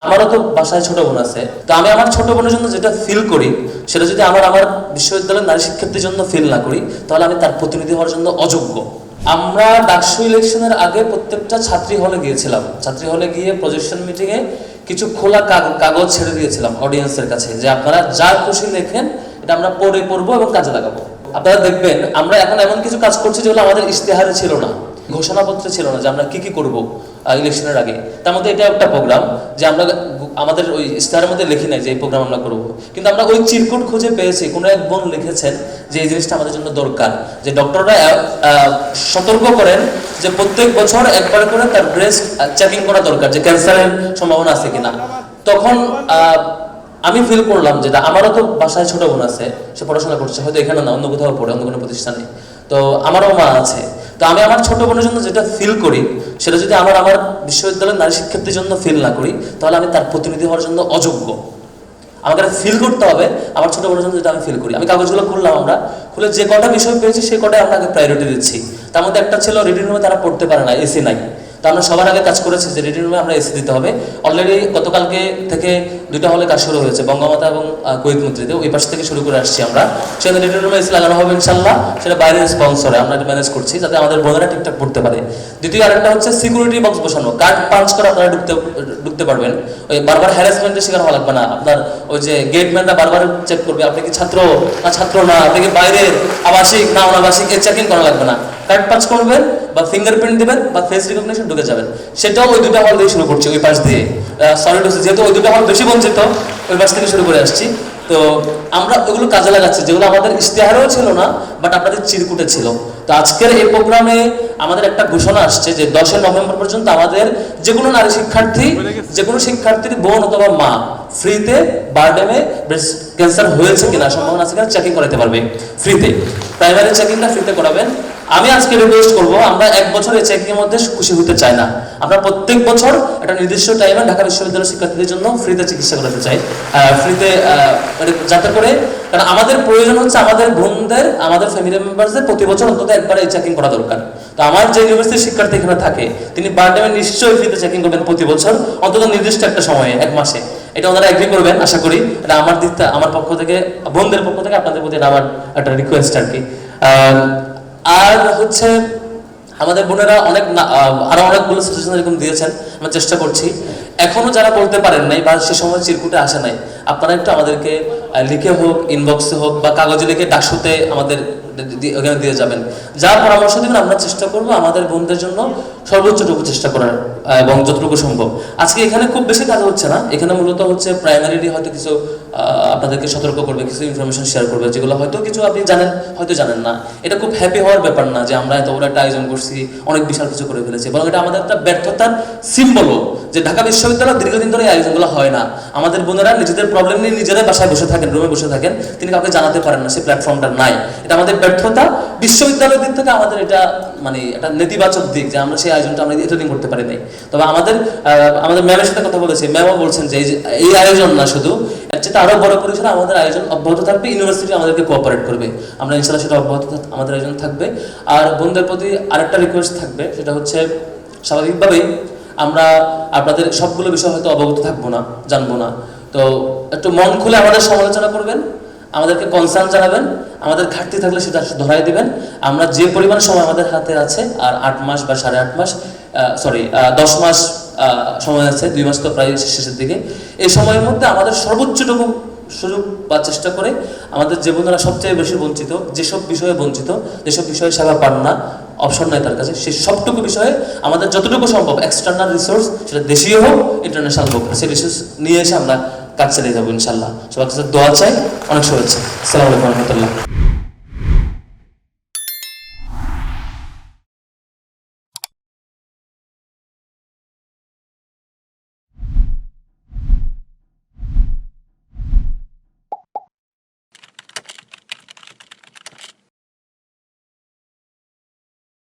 আমারও তো বাসায় ছোট বোন আছে। তো আমি আমার ছোট বোনের জন্য যেটা ফিল করি, সেটা যদি আমার আমার বিশ্ববিদ্যালয়ের নারী শিক্ষার্থীর জন্য ফিল না করি, তাহলে আমি তার প্রতিনিধি হওয়ার জন্য অযোগ্য। আমরা ডাকসু ইলেকশনের আগে প্রত্যেকটা ছাত্রী হলে গিয়েছিলাম। ছাত্রী হলে গিয়ে প্রজেকশন মিটিংয়ে কিছু খোলা কাগ- কাগজ ছেড়ে দিয়েছিলাম অডিয়েন্সের কাছে যে আপনারা যা খুশি লেখেন, এটা আমরা পড়ে পড়ব এবং কাজে লাগাবো। আপনারা দেখবেন, আমরা এখন এমন কিছু কাজ করছি যেগুলো আমাদের ইশতেহারে ছিল না। ঘোষণাপত্রে ছিল না যে আমরা কি কি করব ইলেকশনের আগে। তার মধ্যে এটা একটা প্রোগ্রাম যে আমরা আমাদের ওই ইশতেহারের মধ্যে লিখি নাই যে এই প্রোগ্রাম আমরা করব। কিন্তু আমরা ওই চিরকুট খুঁজে পেয়েছি। কোনো এক বোন লিখেছেন যে এই জিনিসটা আমাদের জন্য দরকার। যে ডক্টররা সতর্ক করেন যে প্রত্যেক বছর একবার করে তার ব্রেস্ট চেকিং করা দরকার যে ক্যান্সারের সম্ভাবনা আছে কিনা। তখন আমি ফিল করলাম যে আমারও তো বাসায় ছোট বোন আছে, সে পড়াশোনা করছে, হয়তো এখানে না, অন্য কোথাও পড়ে, অন্য কোনো প্রতিষ্ঠানে। তো আমারও মা আছে। তো আমি আমার ছোট বোনের জন্য যেটা ফিল করি, সেটা যদি আমার আমার বিশ্ববিদ্যালয়ের নারী শিক্ষার্থীর জন্য ফিল না করি, তাহলে আমি তার প্রতিনিধি হওয়ার জন্য অযোগ্য। আমাকে ফিল করতে হবে, আমার ছোট বোনের জন্য যেটা আমি ফিল করি। আমি কাগজগুলো খুললাম আমরা, খুলে যে কটা বিষয় পেয়েছি, সে কটাই আপনাকে প্রায়োরিটি দিচ্ছি। তার মধ্যে একটা ছিল রিডিং রুমে তারা পড়তে পারে না এসি নাই। তো আমরা সবার আগে কাজ করেছি যে রিডিং রুমে আমরা এসি দিতে হবে। অলরেডি গতকালকে থেকে দুইটা হলে কাজ শুরু হয়েছে, বঙ্গমাতা এবং কুয়েত মন্ত্রীতে ওই পাশ থেকে শুরু করে আসছি আমরা। সেখানে রিডিং রুমে এসি লাগানো হবে ইনশাল্লাহ সেটা বাইরের স্পন্সরে আমরা ম্যানেজ করছি যাতে আমাদের বোনেরা ঠিকঠাক পড়তে পারে। দ্বিতীয় আরেকটা হচ্ছে সিকিউরিটি বক্স বসানো। কার্ড পাঞ্চ করে আপনারা ঢুকতে ঢুকতে পারবেন। ওই বারবার হ্যারাসমেন্টের শিকার হওয়া লাগবে না। আপনার ওই যে গেটম্যানরা বারবার চেক করবে, আপনি কি ছাত্র না ছাত্র না? আপনি কি বাইরের আবাসিক না অনাবাসিক? এর চেকিং করা লাগবে না। কার্ড পাঁচ করবেন বা ফিঙ্গারপ্রিন্ট দিবেন বা ফেস রিকগনিশন ঢুকে যাবেন। সেটাও ওই দুটো হল দিয়ে শুরু করছি, ওই পাশ দিয়ে। সলিড হচ্ছে যেহেতু ওই দুটো হল বেশি বঞ্চিত, ওই পাশ থেকে শুরু করে আসছি। তো আমরা ওগুলো কাজে লাগাচ্ছি, যেগুলো আমাদের ইশতেহারেও ছিল না বাট আপনাদের চিরকুটে ছিল। তো আজকের এই প্রোগ্রামে আমাদের একটা ঘোষণা আসছে যে দশই নভেম্বর পর্যন্ত আমাদের যে কোনো নারী শিক্ষার্থী যে কোনো শিক্ষার্থীর বোন অথবা মা ফ্রিতে বারডেমে ব্রেস্ট ক্যান্সার হয়েছে কিনা সম্ভাবনা আছে কিনা চেকিং করাতে পারবে। ফ্রিতে। প্রাইমারি চেকিংটা ফ্রিতে করাবেন। আমি আজকে রিকোয়েস্ট করব, আমরা এক বছর এই চেকিং এর মধ্যে খুশি হতে চাই না। আমরা প্রত্যেক বছর একটা নির্দিষ্ট টাইমে ঢাকা বিশ্ববিদ্যালয়ের শিক্ষার্থীদের জন্য ফ্রিতে চিকিৎসা করাতে চাই। ফ্রিতে যাতে করে, কারণ আমাদের প্রয়োজন হচ্ছে আমাদের বোনদের আমাদের ফ্যামিলি মেম্বারসদের প্রতি বছর অন্তত একবার এই চেকিং করা দরকার। তো আমার যে ইউনিভার্সিটির শিক্ষার্থী এখানে থাকে, তিনি বারডেমে নিশ্চয়ই ফ্রিতে চেকিং করবেন প্রতি বছর, অন্তত নির্দিষ্ট একটা সময়ে, এক মাসে। এটা ওনারা এগ্রি করবেন, আশা করি। এটা আমার দিক থেকে- আমার পক্ষ থেকে বোনদের পক্ষ থেকে আপনাদের প্রতি আমার একটা রিকোয়েস্ট আর কি। আর হচ্ছে আমাদের বোনেরা অনেক আরও অনেকগুলো সাজেশন এরকম দিয়েছেন, আমরা চেষ্টা করছি। এখনও যারা বলতে পারেন নাই বা সে সময় চিরকুটে আসে নাই, আপনারা একটু আমাদেরকে লিখে হোক ইনবক্সে হোক বা কাগজে লিখে ডাকসুতে আমাদের ওখানে দিয়ে যাবেন। যা পরামর্শ দিবেন আমরা চেষ্টা করব আমাদের বোনদের জন্য সর্বোচ্চটুকু চেষ্টা করার এবং যতটুকু সম্ভব। আজকে এখানে খুব বেশি কাজ হচ্ছে না। এখানে মূলত হচ্ছে প্রাইমারিলি হয়তো কিছু আপনাদেরকে সতর্ক করবে, কিছু ইনফরমেশন শেয়ার করবে, যেগুলো হয়তো কিছু আপনি জানেন, হয়তো জানেন না। এটা খুব হ্যাপি হওয়ার ব্যাপার না যে আমরা এত বড় একটা আয়োজন করছি, অনেক বিশাল কিছু করে ফেলেছি। বরং এটা আমাদের একটা ব্যর্থতার সিম্বলও যে ঢাকা বিশ্ববিদ্যালয় দীর্ঘদিন ধরে এই আয়োজনগুলো হয় না। আমাদের বোনেরা নিজেদের প্রবলেম নিয়ে নিজেরাই বাসায় বসে থাকেন রুমে বসে থাকেন। তিনি কাউকে জানাতে পারেন না সেই প্ল্যাটফর্মটা নাই। এটা আমাদের ব্যর্থতা বিশ্ববিদ্যালয়ের দিক থেকে আমাদের এটা মানে একটা নেতিবাচক দিক যে আমরা সেই আয়োজনটা আমরা এতদিন করতে পারি নাই। তবে আমাদের আমাদের ম্যামের সাথে কথা বলেছি, ম্যামও বলছেন যে এই আয়োজন না শুধু, এর চেয়ে আরও বড় পরিসরে আমাদের আয়োজন অব্যাহত থাকবে, ইউনিভার্সিটি আমাদেরকে কোঅপারেট করবে। আমরা ইনশাল্লাহ সেটা অব্যাহত আমাদের আয়োজন থাকবে। আর বন্ধুদের প্রতি আরেকটা রিকোয়েস্ট থাকবে, সেটা হচ্ছে স্বাভাবিকভাবেই আমরা আপনাদের সবগুলো বিষয় হয়তো অবগত থাকব না, জানব না। তো একটু মন খুলে আমাদের সমালোচনা করবেন। আমাদেরকে কনসার্ন জানাবেন, আমাদের ঘাটতি থাকলে সেটা ধরাই দিবেন। আমরা যে পরিমাণ সময় আমাদের হাতে আছে, আর আট মাস বা সাড়ে আট মাস সরি দশ মাস সময় আছে, দুই মাস তো প্রায় শেষের দিকে। এই সময়ের মধ্যে আমাদের সর্বোচ্চটুকু সুযোগ বা চেষ্টা করে আমাদের যে বন্ধুরা সবচেয়ে বেশি বঞ্চিত, যেসব বিষয়ে বঞ্চিত, যেসব বিষয়ে সেবা পান না অপশন নাই তার কাছে সেই সবটুকু বিষয়ে আমাদের যতটুকু সম্ভব এক্সটার্নাল রিসোর্স সেটা দেশীয় হোক ইন্টারন্যাশনাল হোক, সেই রিসোর্স নিয়ে এসে আমরা কাজ চালিয়ে যাব ইনশাল্লাহ। সবার কাছে দোয়া চাই অনেক শুভেচ্ছা। আসসালামু আলাইকুম রহমতুল্লাহ।